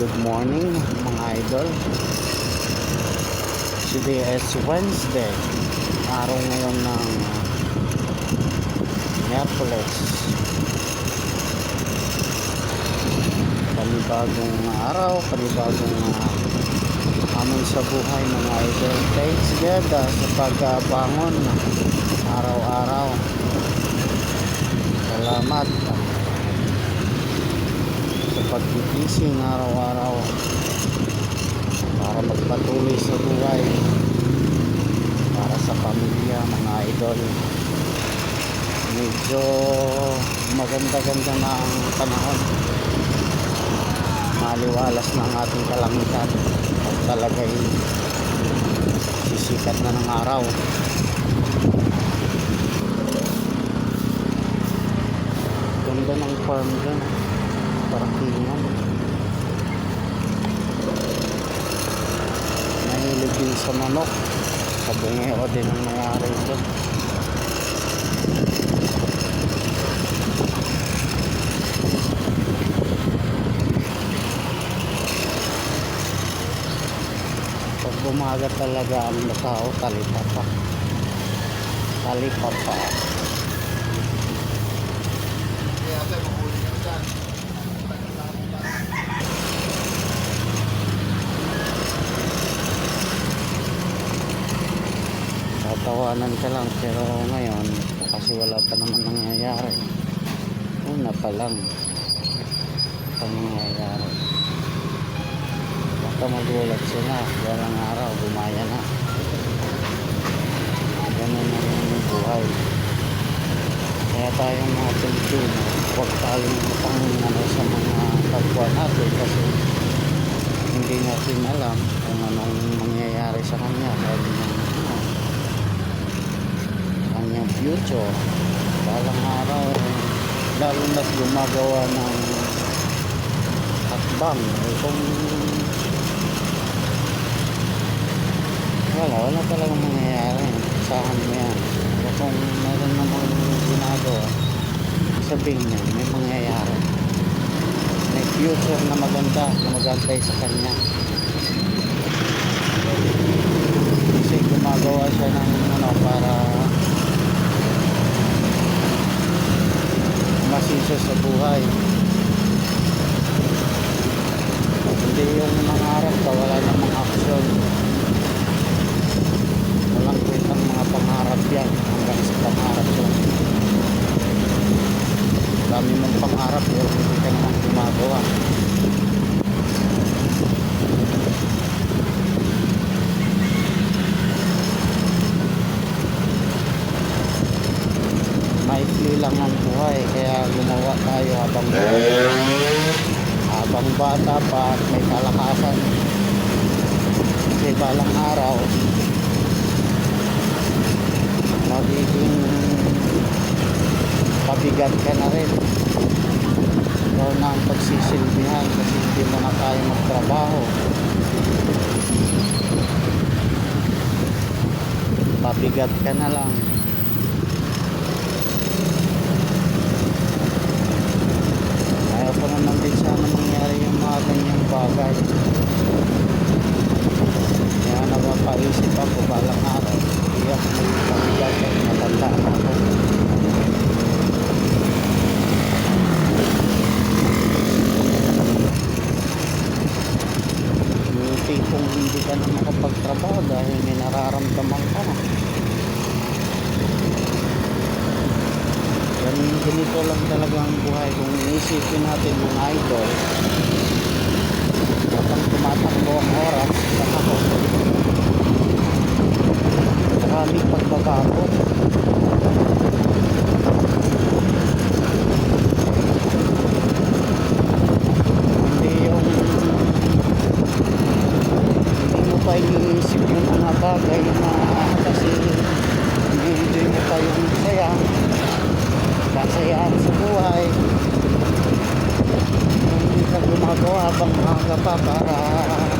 Good morning mga idol. Today is Wednesday. Araw ngayon ng uh, Miyerkules. Panibagong araw, panibagong uh, hamon sa buhay mga idol. Thanks God uh, sa pagbangon araw-araw. Salamat sa pagtitising araw-araw para magpatuloy sa buhay para sa pamilya mga idol. Medyo maganda-ganda na ang panahon. Maliwalas na ang ating kalangitan. At talagay sisikat na ng araw. Ganda ng farm dyan parkingan nahilig din sa manok. Sa bungeo din ang nangyari dyan pag bumaga talaga ang tao talipa pa talipa pa tatawanan ka lang pero ngayon kasi wala pa naman nangyayari. Una pa lang pa nangyayari. Baka magulat sila walang araw gumaya na. Ganun na yung buhay. Kaya tayong mga Pilipino huwag tayong utang ano, sa mga kapwa natin kasi hindi natin alam kung anong mangyayari sa kanya dahil future balang araw lalo na't gumagawa ng hakbang. Eh, kung wala wala talagang mangyayari. Saan mo yan? Pero kung meron namang ginagawa sabihin niya may mangyayari. May future na maganda na magantay sa kanya kasi gumagawa siya ng ano para masisa sa buhay hindi yung nangarap ka wala namang action walang kwentang mga pangarap yan hanggang sa pangarap yun dami mong pangarap pero hindi ka naman gumagawa maikli lang ang buhay kaya gumawa tayo habang habang bata pa at may kalakasan. Kasi balang araw magiging pabigat ka na rin. Ikaw na ang pagsisilbihan kasi hindi mo na tayo magtrabaho. Pabigat ka na lang Vào! Maraming pagbabago hindi yung hindi mo pa iniisip yung mga bagay na kasi hindi mo pa yung saya kasayaan sa buhay hindi ka gumagawa habang maaga pa para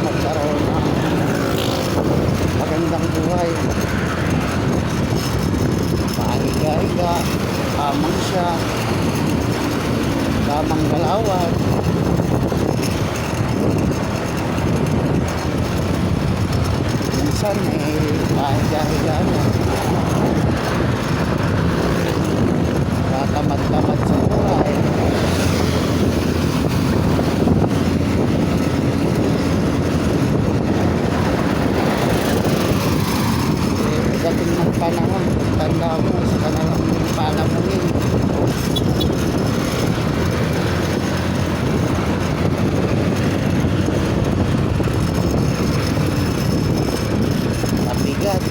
magkaroon ng magandang buhay pahiga-higa tamang siya tamang galawan minsan eh, pahiga-higa na. Tatamad-tamad sa buhay. Eh, pagdating ng panahon, tanda mo, sa kanalang palamunin. Mabigat.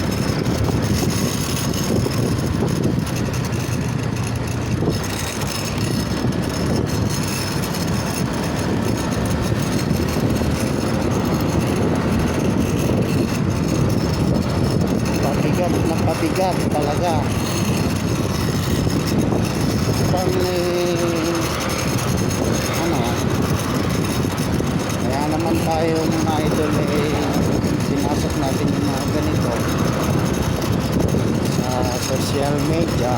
Pabigat na talaga. Pang eh, ano, kaya naman tayo mga idol eh, sinasok natin yung mga ganito sa social media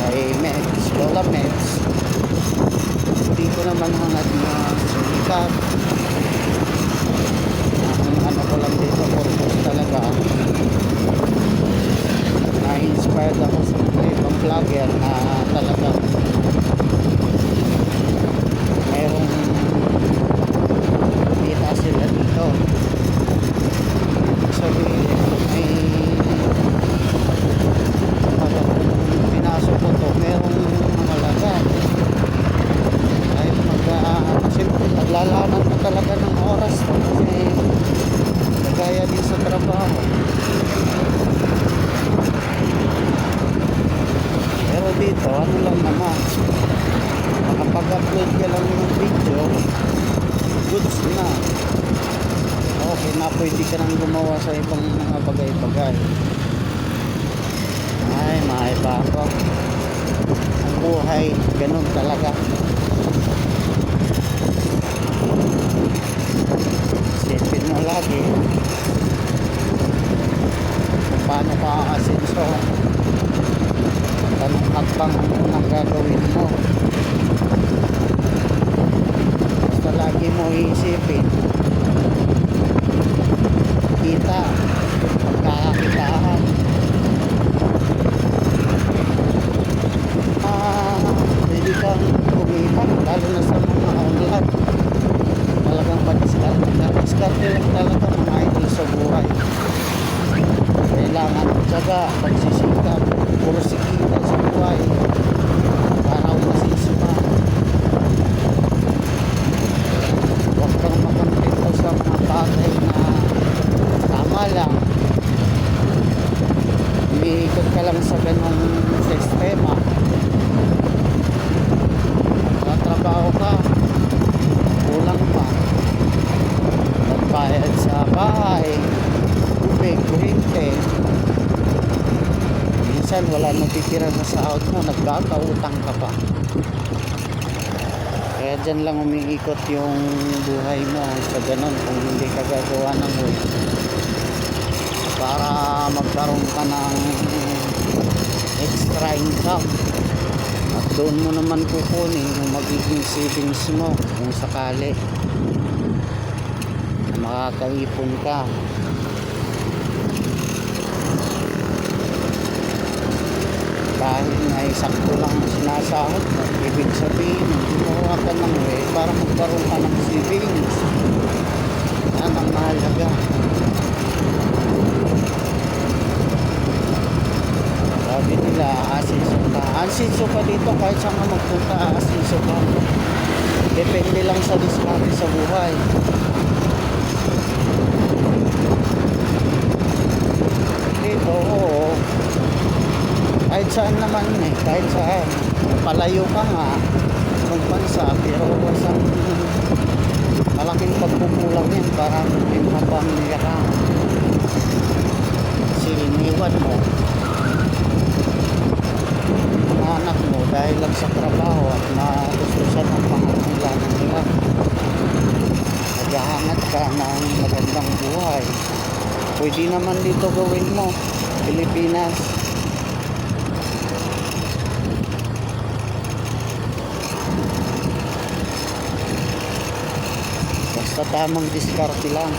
kay Mets, Lola Mets hindi ko naman hangad na sumikat. Ang ano ko lang dito purpose talaga na-inspired ako sa mga ibang vlogger na talaga merong kita sila dito sabihin may ano, pinasok ko to merong malaga kahit mag uh, kasi naglalanan ko talaga ng oras to kasi kagaya din sa trabaho pero dito ano lang naman makapag-upload ka lang ng video goods na okay na pwede ka nang gumawa sa ibang mga bagay-bagay. Ay maiba ako. Ang buhay ganun talaga. Isipin mo lagi. Kung paano ka aasenso. Anong hakbang ang gagawin mo basta lagi mo iisipin kita pagkakakitaan ah pwede kang kumita lalo na sa mga online talagang pag-discarte na discarte lang talaga mga idol sa buhay kailangan tsaga pagsisikap puro sikita sa buhay para masisima huwag kang makontento sa mga bagay na tama lang umiikot ka lang sa ganong sistema trabaho ka kulang pa nagbayad sa bahay tubig, kuryente minsan wala natitira sa sahod mo. Nagkakautang ka pa. Kaya dyan lang umiikot yung buhay mo. Sa ganun kung hindi ka gagawa ng way para magkaroon ka ng extra income. At doon mo naman kukunin yung magiging savings mo kung sakali. Na makakaipon ka dahil na sakto lang ang sinasahod mo ibig sabihin gumawa ka ng way para magkaroon ka ng savings. Yan ang mahalaga. Sabi nila asinso ka. Asinso ka dito kahit saan ka magpunta asinso ka. Depende lang sa diskarte sa buhay dito oo naman eh. Kahit saan palayo ka nga ng bansa pero wasang malaking pagkukulang yan. Para may mga pamilya ka. Kasi iniwan mo. Mga anak mo dahil lang sa trabaho at nagustusan ang pangangailangan nila. Naghahangat ka ng magandang buhay. Pwede naman dito gawin mo Pilipinas tamang diskarte lang.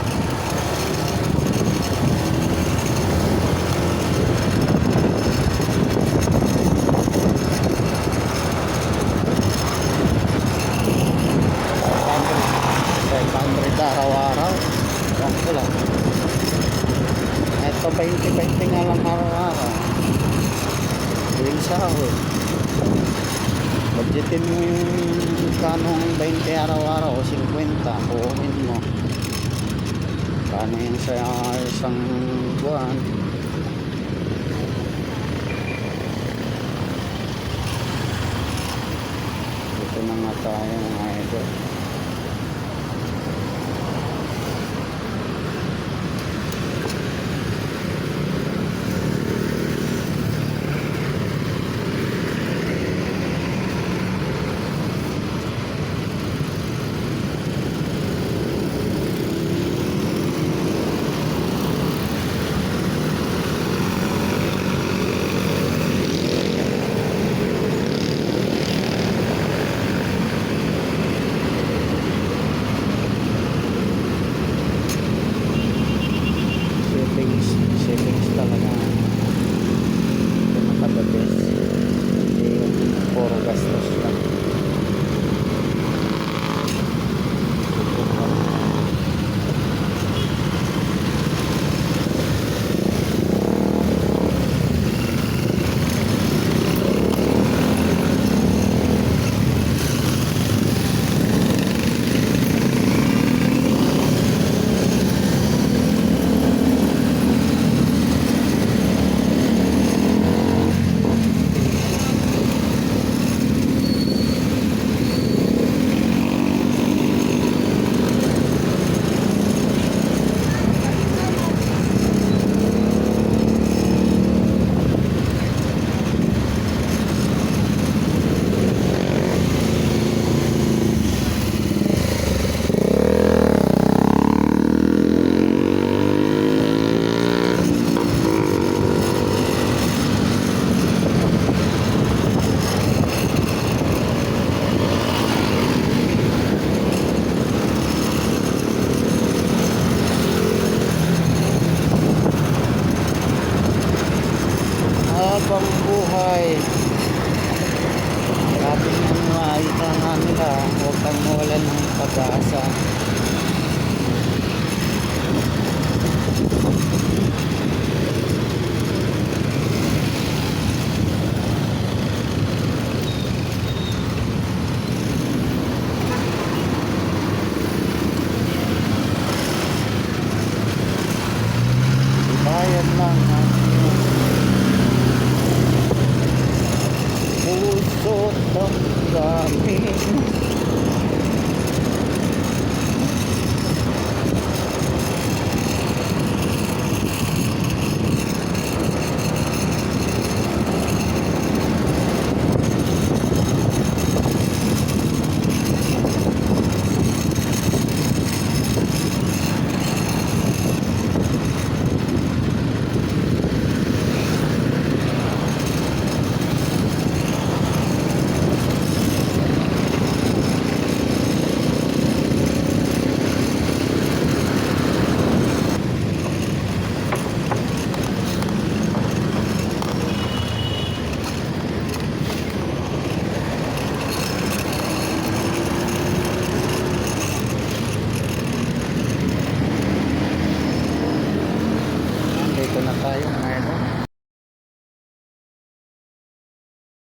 araw-araw. Ganito lang. Eto 20-20 nga lang araw-araw. Tuwing sahod. Budgetin mo yung kanong 20 araw-araw o 50 o ano yun sa isang buwan. Dito na nga tayo mga idol.